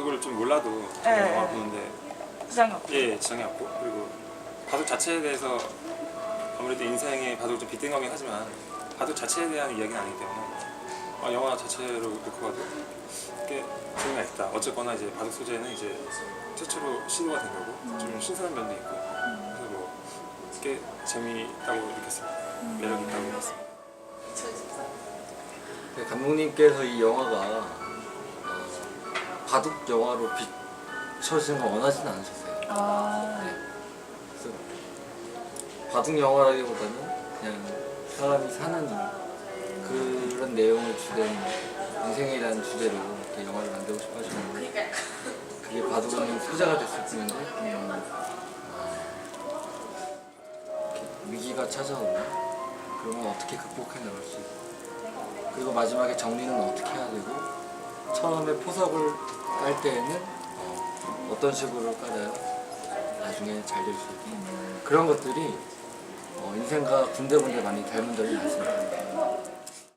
몰라도 저는 네. 영화 보는데 부장이 없고. 예 지장이 없고 그리고 바둑 자체에 대해서 아무래도 인생의 바둑을 좀 빗댄 거긴 하지만 바둑 자체에 대한 이야기는 아니기 때문에 아, 영화 자체로 놓고 봐도 꽤 재미가 있다. 어쨌거나 이제 바둑 소재는 이제 최초로 시도가 된 거고 좀 신선한 면도 있고 그래서 뭐꽤 재미있다고 느꼈습니다. 매력 있다고 느꼈습니다. 네, 감독님께서 이 영화가 어, 바둑 영화로 비춰지는 걸 원하지는 않으셨어요. 아, 네. 그래서 바둑 영화라기보다는 그냥 사람이 사는 그런 내용을 주된 인생이라는 주제로 이렇게 영화를 만들고 싶어 하셨는데 그게 바둑은 소재가 됐을 뿐인데 음, 아, 이렇게 위기가 찾아오면 그러면 어떻게 극복해 나갈 수 있고 그리고 마지막에 정리는 어떻게 해야 되고 처음에 포석을 깔 때에는 어, 어떤 식으로 깔아야 나중에 잘 될 수 있고 그런 것들이 어, 인생과 군데군데 많이 닮은 점이 많습니다.